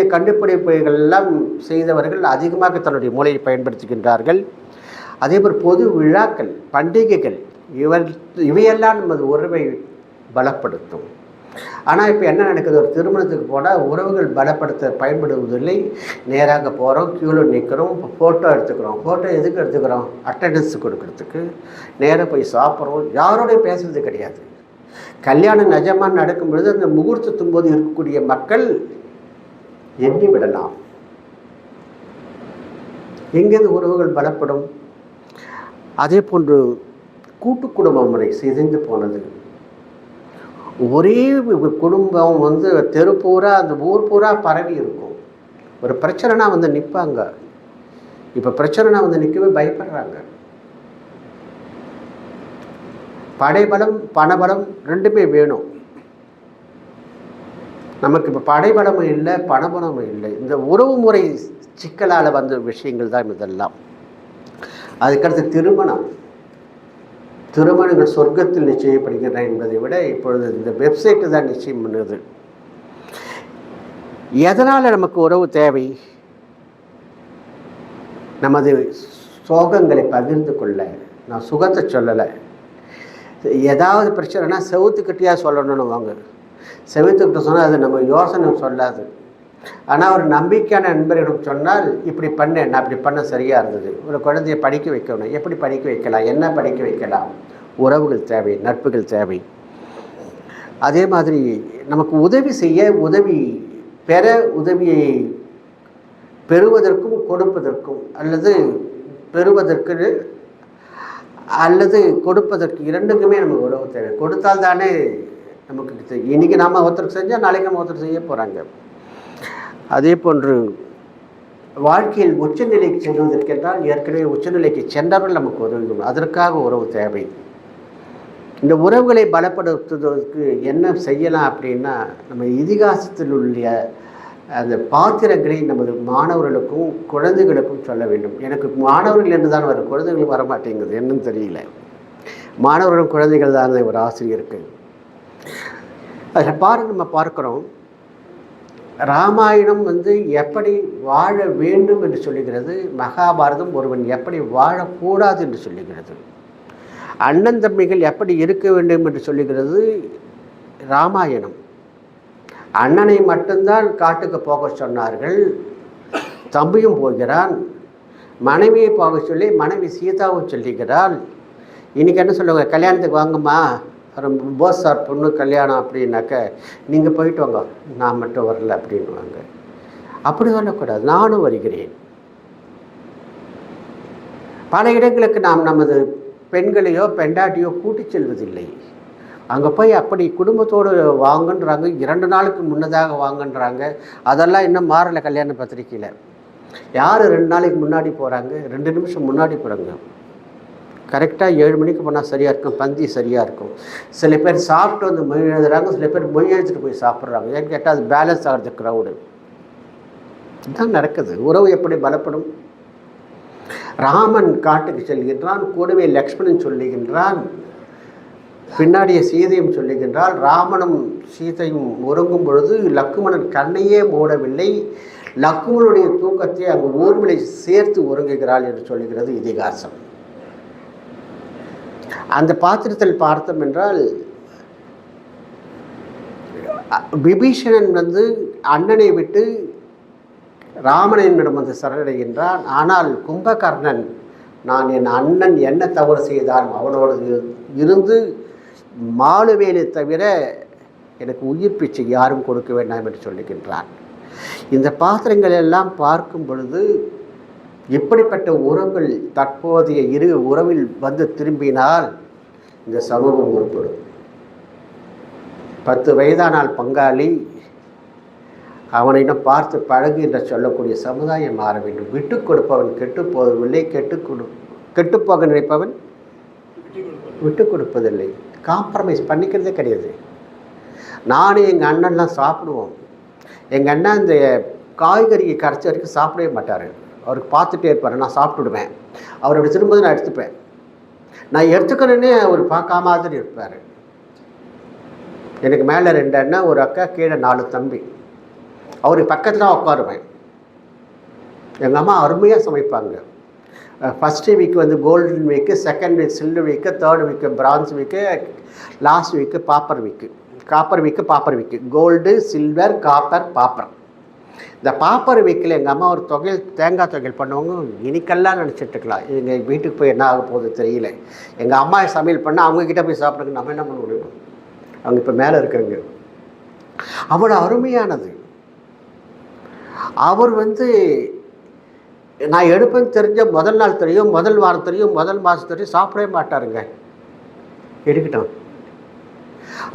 புதிய கண்டுபிடிப்புகள் எல்லாம் செய்தவர்கள் அதிகமாக தன்னுடைய மூளையை பயன்படுத்துகின்றார்கள். அதேபோல் பொது விழாக்கள் பண்டிகைகள் இவர் இவையெல்லாம் நமது உறவை பலப்படுத்தும். ஆனால் இப்போ என்ன நடக்குது? ஒரு திருமணத்துக்கு போனால் உறவுகள் பலப்படுத்த பயன்படுவதில்லை. நேராக போகிறோம் க்யூவில் நிற்கிறோம் ஃபோட்டோ எடுத்துக்கிறோம். ஃபோட்டோ எதுக்கு எடுத்துக்கிறோம்? அட்டண்டன்ஸ் கொடுக்கறதுக்கு. நேராக போய் சாப்பிட்றோம். யாரோடையும் பேசுறது கிடையாது. கல்யாணம் நிஜமாக நடக்கும் பொழுது அந்த முகூர்த்தத்தும் போது இருக்கக்கூடிய மக்கள் எண்ணி விடலாம் எங்கேருந்து உறவுகள் பலப்படும்? அதே போன்று கூட்டு குடும்ப முறை சிதைந்து போனது. ஒரே குடும்பம் வந்து தெரு பூரா அந்த ஊர் பூரா பரவி இருக்கும். ஒரு பிரச்சனைனா வந்து நிற்பாங்க இப்போ பிரச்சனைனா வந்து நிற்கவே பயப்படுறாங்க. படைபலம் பணபலம் ரெண்டுமே வேணும். நமக்கு இப்போ படைபலமும் இல்லை பணபலமும் இல்லை. இந்த உறவு முறை சிக்கலால் வந்த விஷயங்கள் தான் இதெல்லாம். அதுக்கடுத்து திருமணம். திருமணங்கள் சொர்க்கத்தில் நிச்சயப்படுகின்றன என்பதை விட இப்பொழுது இந்த வெப்சைட்டு தான் நிச்சயம் பண்ணுது. எதனால் நமக்கு உறவு தேவை? நமது சோகங்களை பகிர்ந்து கொள்ள. நான் சுகத்தை சொல்லலை. ஏதாவது பிரச்சனைனா செவுத்துக்கிட்டேயா சொல்லணும்னு வாங்க. செவித்துக்கிட்ட சொன்னால் அது நம்ம யோசனை சொல்லாது. ஆனால் ஒரு நம்பிக்கையான நண்பர்களிடம் சொன்னால் இப்படி பண்ணேன் நான் அப்படி பண்ண சரியாக இருந்தது. ஒரு குழந்தைய படிக்க வைக்கணும். எப்படி படிக்க வைக்கலாம்? என்ன படிக்க வைக்கலாம்? உறவுகள் தேவை நட்புகள் தேவை. அதே மாதிரி நமக்கு உதவி செய்ய உதவி பெற உதவியை பெறுவதற்கும் கொடுப்பதற்கும் அல்லது பெறுவதற்கு அல்லது கொடுப்பதற்கு இரண்டுக்குமே நமக்கு உறவு தேவை. கொடுத்தால் தானே நமக்கு இன்றைக்கி இன்னைக்கு நாம் ஒருத்தருக்கு செஞ்சால் நாளைக்கு நம்ம ஒருத்தர் செய்ய போகிறாங்க அதே போன்று வாழ்க்கையில் உச்சநிலைக்கு செல்வதற்கென்றால் ஏற்கனவே உச்சநிலைக்கு சென்றவர்கள் நமக்கு உதவிடும் அதற்காக உறவு தேவை. இந்த உறவுகளை பலப்படுத்துவதற்கு என்ன செய்யலாம் அப்படின்னா நம்ம இதிகாசத்தில் உள்ள அந்த பாத்திரங்களை நமது மாணவர்களுக்கும் குழந்தைகளுக்கும் சொல்ல வேண்டும். எனக்கு மாணவர்கள் என்று தான் வரும். குழந்தைகள் வர மாட்டேங்குது என்னன்னு தெரியல. மாணவர்களும் குழந்தைகள் தான் ஒரு ஆசிரியருக்கு. அதில் பாருங்க நம்ம பார்க்குறோம். ராமாயணம் வந்து எப்படி வாழ வேண்டும் என்று சொல்லுகிறது மகாபாரதம் ஒருவன் எப்படி வாழக்கூடாது என்று சொல்லுகிறது அண்ணன் தம்பிகள் எப்படி இருக்க வேண்டும் என்று சொல்லுகிறது ராமாயணம். அண்ணனை மட்டும்தான் காட்டுக்கு போக சொன்னார்கள் தம்பியும் போகிறான் மனைவியை போக சொல்லி மனைவி சீதாவும் சொல்லுகிறாள். இன்றைக்கி என்ன சொல்லுவாங்க கல்யாணத்துக்கு வாங்கம்மா ரொம்ப போஸ் சார் பொண்ணு கல்யாணம் அப்படின்னாக்க நீங்கள் போயிட்டு வாங்க நான் மட்டும் வரல அப்படின்வாங்க அப்படி சொல்லக்கூடாது நானும் வருகிறேன். பல இடங்களுக்கு நாம் நமது பெண்களையோ பெண்டாட்டியோ கூட்டி செல்வதில்லை. அங்கே போய் அப்படி குடும்பத்தோடு வாங்குன்றாங்க. இரண்டு நாளுக்கு முன்னதாக வாங்கன்றாங்க. அதெல்லாம் இன்னும் மாறலை கல்யாண பத்திரிக்கையில். யார் ரெண்டு நாளைக்கு முன்னாடி போகிறாங்க ரெண்டு நிமிஷம் முன்னாடி போகிறாங்க கரெக்டாக ஏழு மணிக்கு போனால் சரியாக இருக்கும் பந்தி சரியாக இருக்கும். சில பேர் சாப்பிட்டு வந்து மொய் எழுதுறாங்க சில பேர் மொய் எழுதிட்டு போய் சாப்பிட்றாங்க. ஏன்னு கேட்டால் அது பேலன்ஸ் ஆகிறது க்ரௌடு இதுதான் நடக்குது. உறவு எப்படி பலப்படும்? ராமன் காட்டுக்கு செல்கின்றான் கூடவே லக்ஷ்மணன் சொல்லுகின்றான் பின்னாடியே சீதையும் சொல்லுகின்றால் ராமனும் சீதையும் உறங்கும் பொழுது லக்குமணன் கண்ணையே மூடவில்லை. லக்குமனுடைய தூக்கத்தை அங்கு ஊர்மலை சேர்த்து உறங்குகிறாள் என்று சொல்லுகிறது இதிகாசம். அந்த பாத்திரத்தில் பார்த்தோம் என்றால் விபீஷணன் வந்து அண்ணனை விட்டு ராமனிடம் வந்து சரணடைகின்றான். ஆனால் கும்பகர்ணன் நான் என் அண்ணன் என்ன தவறு செய்தாலும் அவனோடு இரு- இருந்து மாலுவேலை தவிர எனக்கு உயிர் பிச்சை யாரும் கொடுக்க வேண்டாம் என்று சொல்லுகின்றான். இந்த பாத்திரங்கள் எல்லாம் பார்க்கும் பொழுது இப்படிப்பட்ட உறவுகள் தற்போதைய இரு உறவில் வந்து திரும்பினால் இந்த சமூகம் உருப்படும். பத்து வயதானால் பங்காளி அவனிடம் பார்த்து பழகு என்று சொல்லக்கூடிய சமுதாயம் மாற வேண்டும். விட்டு கொடுப்பவன் கெட்டு போவதில்லை கெட்டு கொடு கெட்டுப்போக நினைப்பவன் விட்டு கொடுப்பதில்லை. காம்ப்ரமைஸ் பண்ணிக்கிறதே கிடையாது. நானும் எங்கள் அண்ணன்லாம் சாப்பிடுவோம். எங்கள் அண்ணன் இந்த காய்கறியை கரைச்ச வரைக்கும் சாப்பிடவே மாட்டார். அவருக்கு பார்த்துட்டே இருப்பார். நான் சாப்பிட்டுடுவேன். அவர் அப்படி திரும்ப நான் எடுத்துப்பேன். நான் எடுத்துக்கணுன்னே அவர் பார்க்காம மாதிரி இருப்பார். எனக்கு மேலே ரெண்டு அண்ணன் ஒரு அக்கா கீழே நாலு தம்பி. அவருக்கு பக்கத்தில் உட்காருவேன். எங்கள் அம்மா அருமையாக சமைப்பாங்க. ஃபஸ்ட்டு வீக் வந்து golden week second week silver week third week bronze week last week pauper week copper week pauper week gold silver copper pauper இந்த பாப்பர் வீக்கில் எங்கள் அம்மா ஒரு தொகையில் தேங்காய் தொகையில் பண்ணுவாங்க இனிக்கெல்லாம் நினச்சிட்ருக்கலாம் எங்கள் வீட்டுக்கு போய் என்ன ஆக போகுது தெரியல. எங்கள் அம்மா சமையல் பண்ணால் அவங்கக்கிட்ட போய் சாப்பிடுங்க நம்ம என்ன பண்ண முடியும்? அவங்க இப்போ மேலே இருக்காங்க அவ்வளோ அருமையானது. அவர் வந்து நான் எடுப்பேன்னு தெரிஞ்ச முதல் நாள் தெரியும் முதல் வாரம் தெரியும் முதல் மாதம் தெரியும் சாப்பிடவே மாட்டாருங்க. எடுக்கட்டும்.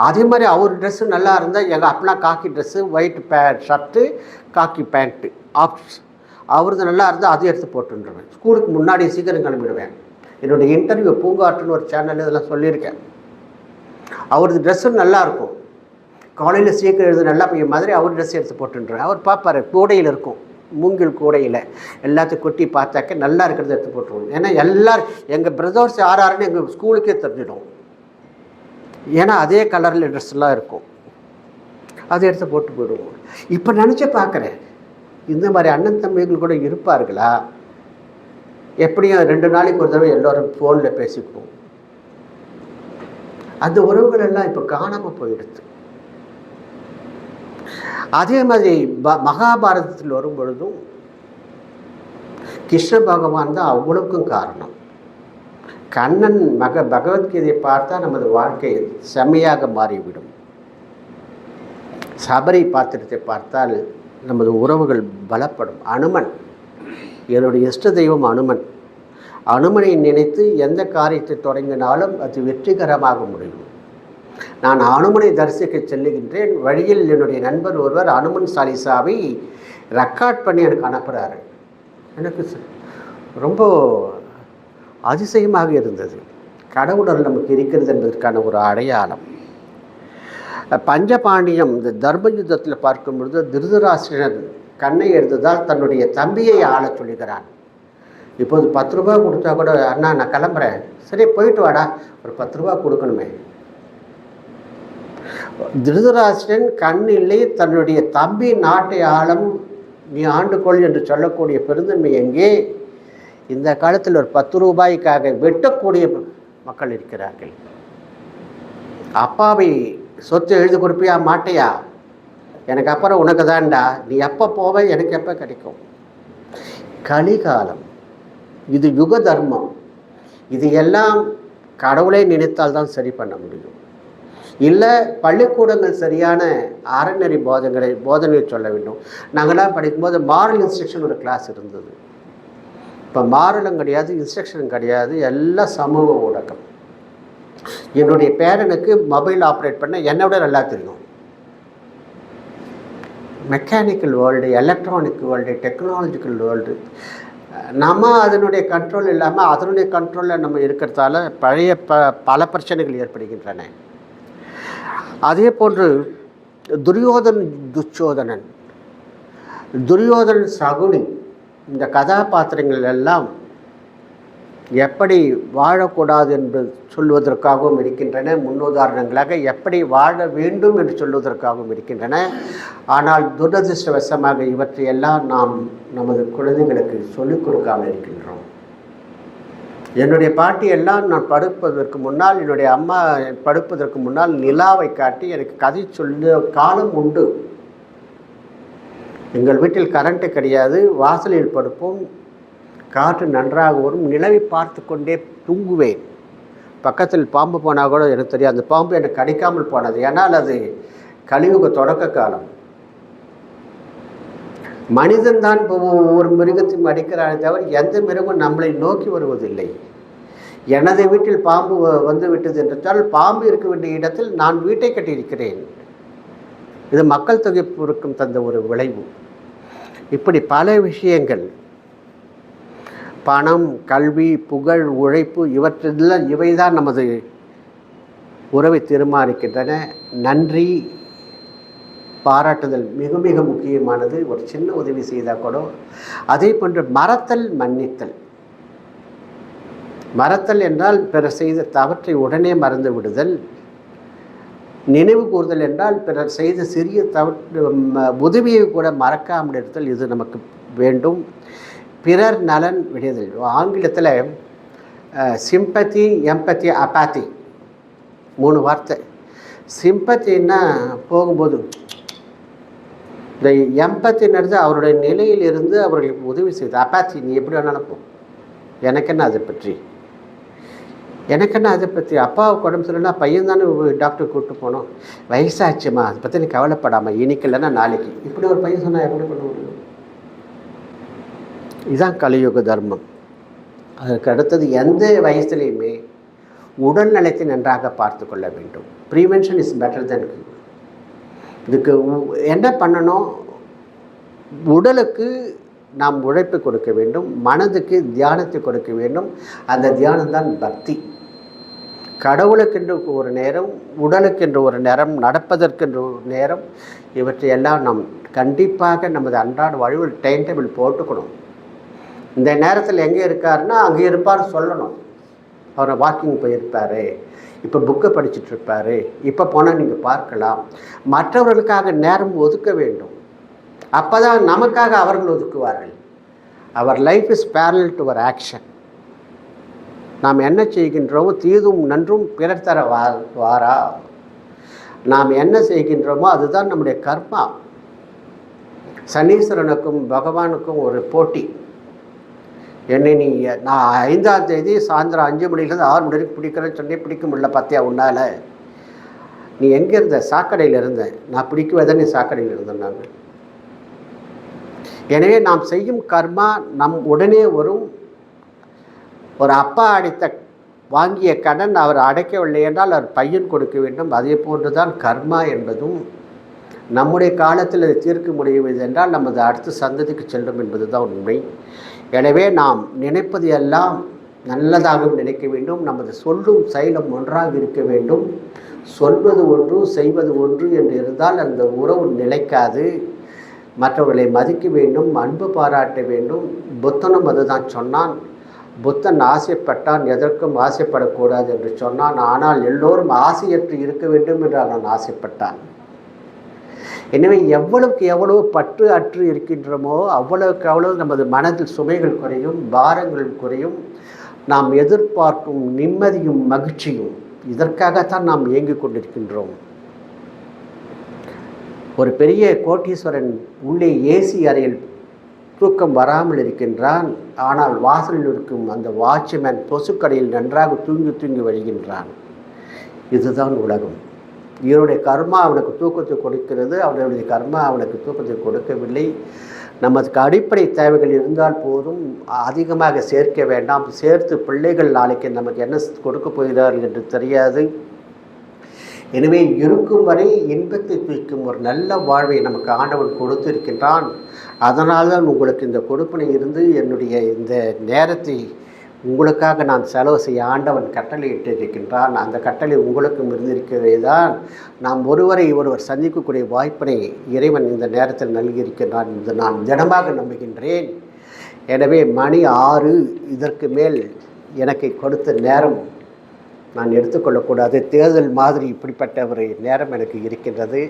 அதே மாதிரி அவர் ட்ரெஸ்ஸு நல்லா இருந்தால் எங்கள் அப்பனா காக்கி ட்ரெஸ்ஸு ஒயிட் பே ஷர்ட்டு காக்கி பேண்ட்டு ஆப்ஸ் அவரது நல்லா இருந்தால் அதையும் எடுத்து போட்டுருவேன் ஸ்கூலுக்கு முன்னாடி சீக்கிரம் கிளம்பிடுவேன். என்னுடைய இன்டர்வியூ பூங்காற்றுன்னு ஒரு சேனல் இதெல்லாம் சொல்லியிருக்கேன். அவரது ட்ரெஸ்ஸும் நல்லாயிருக்கும் காலையில் சீக்கிரம் எழுது நல்லா பையன் மாதிரி அவர் ட்ரெஸ் எடுத்து போட்டுருவேன் அவர் பார்ப்பாரு கூடையில் இருக்கும். மூங்கில் கூடையில். எல்லாத்தையும் கொட்டி பார்த்தாக்க நல்லா இருக்கிறத எடுத்து போட்டுருவோம். ஏன்னா எல்லோரும் எங்கள் பிரதர்ஸ் யார் யாருன்னு எங்கள் ஸ்கூலுக்கே தெரிஞ்சிடும். ஏன்னா அதே கலரில் ட்ரெஸ்லாம் இருக்கும். அதை எடுத்து போட்டு போயிடுவோம். இப்போ நினச்சி பார்க்குறேன். இந்த மாதிரி அண்ணன் தம்பிகள் கூட இருப்பார்களா? எப்படியும் ரெண்டு நாளைக்கு ஒரு தடவை எல்லோரும் ஃபோனில் பேசிக்குவோம். அந்த உறவுகள் எல்லாம் இப்போ காணாமல் போயிடுது. அதே மாதிரி ப மகாபாரதத்தில் வரும் பொழுதும் கிருஷ்ண பகவான் தான் அவ்வளவுக்கும் காரணம். கண்ணன் மக பகவத்கீதையை பார்த்தா நமது வாழ்க்கை செம்மையாக மாறிவிடும். சபரி பாத்திரத்தை பார்த்தால் நமது உறவுகள் பலப்படும். அனுமன் என்னுடைய இஷ்ட தெய்வம் அனுமன். அனுமனை நினைத்து எந்த காரியத்தை தொடங்கினாலும் அது வெற்றிகரமாக முடியும். நான் அனுமனை தரிசிக்க செல்லுகின்றேன். வழியில் என்னுடைய நண்பர் ஒருவர் அனுமன் சாலிசாவை ரெக்கார்ட் பண்ணி எனக்கு அனுப்புகிறாரு எனக்கு ரொம்ப அதிசயமாக இருந்தது. கடவுளர் நமக்கு இருக்கிறது என்பதற்கான ஒரு அடையாளம். பஞ்சபாண்டியம் இந்த தர்ம யுத்தத்தில் பார்க்கும் பொழுது திருதராஷ்டிரன் கண்ணை எடுத்ததால் தன்னுடைய தம்பியை ஆள சொல்லுகிறான். இப்போது பத்து ரூபா கொடுத்தா கூட அண்ணா நான் கிளம்புறேன். சரி போயிட்டு வாடா. ஒரு பத்து ரூபா கொடுக்கணுமே. திருதராசிரியன் கண் இல்லை தன்னுடைய தம்பி நாட்டை ஆளும் நீ ஆண்டுகொள் என்று சொல்லக்கூடிய பெருந்தன்மை எங்கே? இந்த காலத்தில் ஒரு பத்து ரூபாய்க்காக வெட்டக்கூடிய மக்கள் இருக்கிறார்கள். அப்பாவை சொத்து எழுதி கொடுப்பியா மாட்டையா? எனக்கு அப்புறம் உனக்கு தான்டா. நீ எப்போ போவ எனக்கு எப்போ கிடைக்கும்? கலிகாலம். இது யுக தர்மம். இது எல்லாம் கடவுளை நினைத்தால் தான் சரி பண்ண முடியும். இல்லை பள்ளிக்கூடங்கள் சரியான அறநெறி போதங்களை போதனை சொல்ல வேண்டும். நாங்களாம் படிக்கும்போது மாரல் இன்ஸ்ட்ரக்ஷன் ஒரு கிளாஸ் இருந்தது. இப்போ மாரலும் கிடையாது இன்ஸ்ட்ரக்ஷனும் கிடையாது எல்லாம் சமூக ஊடகம். என்னுடைய பேரனுக்கு மொபைல் ஆப்ரேட் பண்ண என்னை விட நல்லா தெரியும். Mechanical world electronic world technological world நம்ம அதனுடைய கண்ட்ரோல் இல்லாமல் அதனுடைய கண்ட்ரோலில் நம்ம இருக்கிறதால பழைய ப பல பிரச்சனைகள் ஏற்படுகின்றன. அதே போன்று துரியோதன் துச்சோதனன். துரியோதனன் சகுனி. இந்த கதாபாத்திரங்கள் எல்லாம் எப்படி வாழக்கூடாது என்று சொல்வதற்காகவும் இருக்கின்றன முன்னுதாரணங்களாக எப்படி வாழ வேண்டும் என்று சொல்வதற்காகவும் இருக்கின்றன. ஆனால் துரதிருஷ்டவசமாக இவற்றையெல்லாம் நாம் நமது குழந்தைகளுக்கு சொல்லிக் கொடுக்காமல் இருக்கின்றோம். என்னுடைய பாட்டி எல்லாம் நான் படுப்பதற்கு முன்னால் என்னுடைய அம்மா படுப்பதற்கு முன்னால் நிலாவை காட்டி எனக்கு கதை சொல்ல காலம் உண்டு. எங்கள் வீட்டில் கரண்ட்டு கிடையாது வாசலில் படுப்போம் காற்று நன்றாக வரும் நிலவை பார்த்து கொண்டே தூங்குவேன். பக்கத்தில் பாம்பு போனால் கூட எனக்கு தெரியும் அந்த பாம்பு எனக்கு கடிக்காமல் போனது. ஏன்னால் அது கலியுக தொடக்க காலம். மனிதன் தான் இப்போ ஒரு மிருகத்தையும் அடிக்கிறானே தவிர எந்த மிருகம் நம்மளை நோக்கி வருவதில்லை. எனது வீட்டில் பாம்பு வ- வந்து விட்டது என்றால் பாம்பு இருக்க வேண்டிய இடத்தில் நான் வீட்டை கட்டியிருக்கிறேன். இது மக்கள் தொகை பெருக்கம் தந்த ஒரு விளைவு. இப்படி பல விஷயங்கள். பணம் கல்வி புகழ் உழைப்பு இவற்றெல்லாம் இவைதான் நமது உறவை தீர்மானிக்கின்றன. நன்றி பாராட்டுதல் மிக மிக முக்கியமானது. ஒரு சின்ன உதவி செய்தால் கூட. அதே போன்று மறத்தல் மன்னித்தல். மறத்தல் என்றால் பிற செய்த தவற்றை உடனே மறந்து விடுதல். நினைவு கூறுதல் என்றால் பிறர் செய்த சிறிய தவ உதவியை கூட மறக்காமல் இருத்தல் இது நமக்கு வேண்டும். பிறர் நலன் விடுதல் ஆங்கிலத்தில் சிம்பத்தி எம்பத்தி அப்பாத்தி மூணு வார்த்தை. சிம்பத்தின்னா போகும்போது இந்த எம்பத்தினது அவருடைய நிலையிலிருந்து அவர்களுக்கு உதவி செய்து அப்பாத்தி நீ எப்படி வேணாலும் போ. எனக்கு என்ன அதை பற்றி? எனக்கு என்ன அதை பற்றி அப்பாவுக்கு உடம்பு சரியில்லைனா பையன் தானே டாக்டர் கூப்பிட்டு போனோம் வயசாச்சுமா? அதை பற்றி நீ கவலைப்படாமல் இன்னைக்கு இல்லைன்னா நாளைக்கு. இப்படி ஒரு பையன் சொன்னால் எப்படி பண்ண முடியும்? இதுதான் கலியுக தர்மம். அதற்கு அடுத்தது எந்த வயசுலேயுமே உடல் நலத்தை நன்றாக பார்த்து கொள்ள வேண்டும். ப்ரீவென்ஷன் இஸ் பெட்டர் தென் இதுக்கு என்ன பண்ணணும்? உடலுக்கு நாம் உழைப்பு கொடுக்க வேண்டும். மனதுக்கு தியானத்தை கொடுக்க வேண்டும். அந்த தியானம்தான் பக்தி. கடவுளுக்கென்று ஒரு நேரம் உடலுக்கென்று ஒரு நேரம் நடப்பதற்கென்று ஒரு நேரம் இவற்றையெல்லாம் நாம் கண்டிப்பாக நமது அன்றாட வாழ்வில் டைம் டேபிள் போட்டுக்கணும். இந்த நேரத்தில் எங்கே இருக்காருன்னா அங்கே இருப்பார் சொல்லணும். அவரை வாக்கிங் போயிருப்பார் இப்போ புக்கை படிச்சுட்டு இருப்பார் இப்போ போனால் நீங்கள் பார்க்கலாம். மற்றவர்களுக்காக நேரம் ஒதுக்க வேண்டும். அப்போ தான் நமக்காக அவர்கள் ஒதுக்குவார்கள். Our life is parallel to our action நாம் என்ன செய்கின்றோமோ தீதும் நன்றும் பிறர் தர வா வாரா. நாம் என்ன செய்கின்றோமோ அதுதான் நம்முடைய கர்மா. சனீஸ்வரனுக்கும் பகவானுக்கும் ஒரு போட்டி. என்னை நீ நான் ஐந்தாம் தேதி சாயந்தரம் அஞ்சு மணிலேருந்து ஆறு மணி வரைக்கும் பிடிக்கிறேன்னு சொன்னே பிடிக்க முடியல பார்த்தியா உன்னால்? நீ எங்கே இருந்த? சாக்கடையில் இருந்தேன். நான் பிடிக்கவே நீ சாக்கடையில் இருந்தேன் நான். எனவே நாம் செய்யும் கர்மா நம் உடனே வரும் ஒரு அப்பா அடைத்த வாங்கிய கடன் அவர் அடைக்கவில்லை என்றால் அவர் பையன் கொடுக்க வேண்டும். அதே போன்று தான் கர்மா என்பதும் நம்முடைய காலத்தில் தீர்க்க முடியவில்லை என்றால் நமது அடுத்த சந்ததிக்கு செல்லும் என்பது தான் உண்மை. எனவே நாம் நினைப்பது எல்லாம் நல்லதாகவும் நினைக்க வேண்டும். நமது சொல்லும் செயலும் ஒன்றாக இருக்க வேண்டும். சொல்வது ஒன்று செய்வது ஒன்று என்று இருந்தால் அந்த உறவு நிலைக்காது. மற்றவர்களை மதிக்க வேண்டும் அன்பு பாராட்ட வேண்டும். புத்தனும் அதுதான் சொன்னான். புத்தன் ஆசைப்பட்டான் எதற்கும் ஆசைப்படக்கூடாது என்று சொன்னான். ஆனால் எல்லோரும் ஆசையற்று இருக்க வேண்டும் என்று அவன் ஆசைப்பட்டான். எனவே எவ்வளவுக்கு எவ்வளவு பற்று அற்று இருக்கின்றோமோ அவ்வளவுக்கு அவ்வளவு நமது மனதில் சுமைகள் குறையும் பாரங்கள் குறையும். நாம் எதிர்பார்க்கும் நிம்மதியும் மகிழ்ச்சியும் இதற்காகத்தான் நாம் இயங்கிக் கொண்டிருக்கின்றோம். ஒரு பெரிய கோட்டீஸ்வரன் உள்ளே ஏசி அறையில் தூக்கம் வராமல் இருக்கின்றான். ஆனால் வாசலில் இருக்கும் அந்த வாட்ச்மேன் கொசுக்கடையில் நன்றாக தூங்கி தூங்கி வருகின்றான் இதுதான் உலகம். இவருடைய கர்மா அவனுக்கு தூக்கத்தை கொடுக்கிறது. அவனுடைய கர்மா அவனுக்கு தூக்கத்தை கொடுக்கவில்லை. நமக்கு அடிப்படை தேவைகள் இருந்தால் போதும். அதிகமாக சேர்க்க வேண்டாம். சேர்த்து பிள்ளைகள் நாளைக்கு நமக்கு என்ன கொடுக்க போகிறார்கள் என்று தெரியாது. எனவே இருக்கும் வரை இன்பத்தை தூக்கும் ஒரு நல்ல வாழ்வை நமக்கு ஆண்டவன் கொடுத்திருக்கின்றான். அதனால் தான் உங்களுக்கு இந்த கொடுப்பினை இருந்து என்னுடைய இந்த நேரத்தை உங்களுக்காக நான் செலவு செய்ய ஆண்டவன் கட்டளையிட்டு இருக்கின்றான் அந்த கட்டளை உங்களுக்கும் இருந்திருக்கிறதே தான் நாம் ஒருவரை ஒருவர் சந்திக்கக்கூடிய வாய்ப்பினை இறைவன் இந்த நேரத்தில் நல்கியிருக்கின்றான் என்று நான் தினமாக நம்புகின்றேன். எனவே மணி ஆறு இதற்கு மேல் எனக்கு கொடுத்த நேரம் நான் எடுத்துக்கொள்ளக்கூடாது. தேர்தல் மாதிரி இப்படிப்பட்ட ஒரு நேரம் எனக்கு இருக்கின்றது.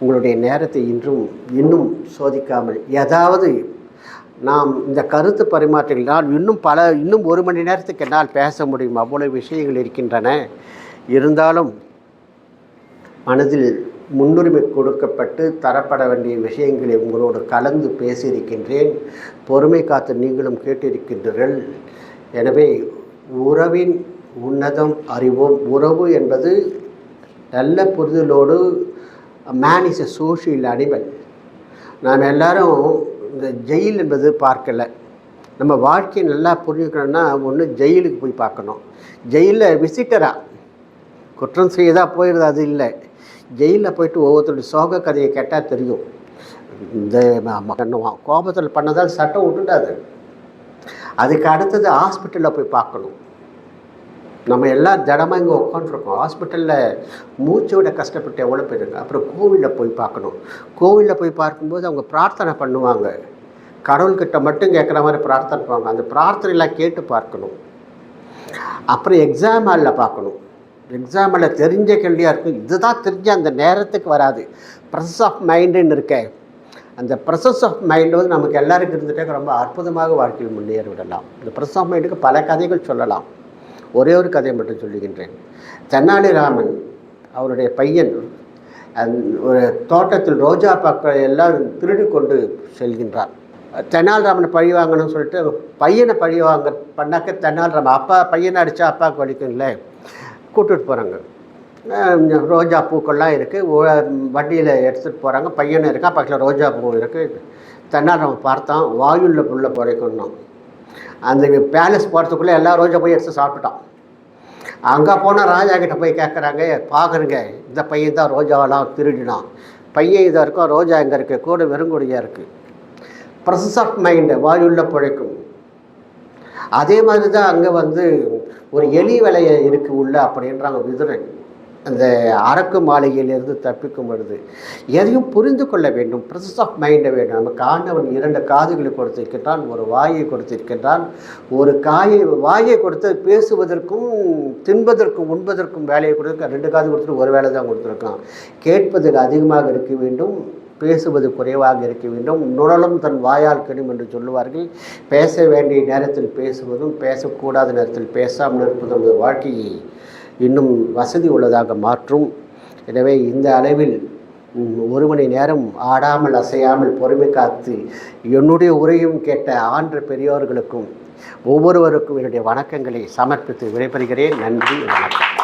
உங்களுடைய நேரத்தை இன்றும் இன்னும் சோதிக்காமல் ஏதாவது நாம் இந்த கருத்து பரிமாற்றங்கள் நான் இன்னும் பல இன்னும் ஒரு மணி நேரத்துக்கு என்னால் பேச முடியும். அவ்வளவு விஷயங்கள் இருக்கின்றன. இருந்தாலும் மனதில் முன்னுரிமை கொடுக்கப்பட்டு தரப்பட வேண்டிய விஷயங்களை உங்களோடு கலந்து பேசியிருக்கின்றேன். பொறுமை காத்து நீங்களும் கேட்டிருக்கின்றீர்கள். எனவே உறவின் உன்னதம் அறிவோம். உறவு என்பது நல்ல புரிதலோடு man is a social animal நாம் எல்லாரும் இந்த ஜெயில் என்பது பார்க்கல. நம்ம வாழ்க்கையை நல்லா புரிஞ்சுக்கணும்னா ஒன்று ஜெயிலுக்கு போய் பார்க்கணும். ஜெயிலில் விசிட்டராக குற்றம் செய்யதாக போயிடுது அது இல்லை. ஜெயிலில் போயிட்டு ஒவ்வொருத்தருடைய சோக கதையை கேட்டால் தெரியும். இந்த பண்ணுவான் கோபத்தில் பண்ணதால் சட்டம் விட்டுட்டாது அதுக்கு அடுத்தது ஹாஸ்பிட்டலில் போய் பார்க்கணும். நம்ம எல்லாம் திடமாக இங்கே உட்காந்துருக்கோம் ஹாஸ்பிட்டலில் மூச்சு விட கஷ்டப்பட்டு எவ்வளோ பேர் அப்புறம் கோவிலில் போய் பார்க்கணும். கோவிலில் போய் பார்க்கும்போது அவங்க பிரார்த்தனை பண்ணுவாங்க. கடவுள்கிட்ட மட்டும் கேட்குற மாதிரி பிரார்த்தனை பண்ணுவாங்க. அந்த பிரார்த்தனைலாம் கேட்டு பார்க்கணும். அப்புறம் எக்ஸாம் ஹாலில் பார்க்கணும். எக்ஸாமில் தெரிஞ்ச கேள்வியாக இருக்கும். இதுதான் தெரிஞ்ச அந்த நேரத்துக்கு வராது. ப்ரெசஸ் ஆஃப் மைண்டுன்னு இருக்க. அந்த ப்ரெசஸ் ஆஃப் மைண்டு வந்து நமக்கு எல்லாருக்கும் இருந்துட்டே ரொம்ப அற்புதமாக வாழ்க்கையில் முன்னேறி விடலாம் இந்த ப்ரெசஸ் ஆஃப் மைண்டுக்கு பல கதைகள் சொல்லலாம். ஒரே ஒரு கதையை மட்டும் சொல்லுகின்றேன். தென்னாலிராமன் அவருடைய பையன் ஒரு தோட்டத்தில் ரோஜா பாக்களை எல்லாம் திருடி கொண்டு செல்கின்றான். தென்னாலிராமனை பழி வாங்கணும்னு சொல்லிட்டு பையனை பழி வாங்க பண்ணாக்க தென்னாலிராமன் அப்பா பையனை அடித்தா அப்பாவுக்கு வலிக்கும்ல? கூட்டிட்டு போகிறாங்க ரோஜா பூக்கள்லாம் இருக்குது வண்டியில் எடுத்துகிட்டு போகிறாங்க பையனும் இருக்கான். பக்கத்தில் ரோஜா பூ இருக்குது தென்னாலிராமன் பார்த்தான். வாயுள்ள புள்ள புதைக்கணும் அந்த பேலஸ் போகிறதுக்குள்ளே எல்லா ரோஜா போய் எடுத்து சாப்பிட்டுட்டான். அங்கே போனால் ராஜா கிட்டே போய் கேட்குறாங்க பார்க்குறங்க இந்த பையன் தான் ரோஜாவெல்லாம் திருடினான். பையன் இதாக இருக்கும் ரோஜா எங்கே இருக்குது கூட வெறுங்குடியாக இருக்குது ப்ரசஸ் ஆஃப் மைண்டு வாயுள்ள பிழைக்கும். அதே மாதிரி தான் அங்கே வந்து ஒரு எலி வலையை இருக்குது உள்ள அப்படின்றாங்க விதுரன் அந்த அரக்கு மாளிகையிலிருந்து தப்பிக்கும் பொழுது எதையும் புரிந்து கொள்ள வேண்டும் ப்ரெசஸ் ஆஃப் மைண்டை வேண்டும். நமக்கு ஆண்டவன் இரண்டு காதுகளை கொடுத்திருக்கின்றான் ஒரு வாயை கொடுத்திருக்கின்றான். ஒரு காயை வாயை கொடுத்து பேசுவதற்கும் தின்பதற்கும் உண்பதற்கும் வேலையை கொடுத்து ரெண்டு காது கொடுத்துட்டு ஒரு வேலை தான் கொடுத்துருக்கான். கேட்பதுக்கு அதிகமாக இருக்க வேண்டும் பேசுவது குறைவாக இருக்க வேண்டும். நுழலும் தன் வாயால் கெடும் என்று சொல்லுவார்கள். பேச வேண்டிய நேரத்தில் பேசுவதும் பேசக்கூடாத நேரத்தில் பேசாமல் இருப்பதும் வாழ்க்கையை இன்னும் வசதி உள்ளதாக மாற்றும். எனவே இந்த அளவில் ஒரு மணி நேரம் ஆடாமல் அசையாமல் பொறுமை காத்து என்னுடைய உரையும் கேட்ட ஆன்ற பெரியோர்களுக்கும் ஒவ்வொருவருக்கும் என்னுடைய வணக்கங்களை சமர்ப்பித்து விடைபெறுகிறேன். நன்றி வணக்கம்.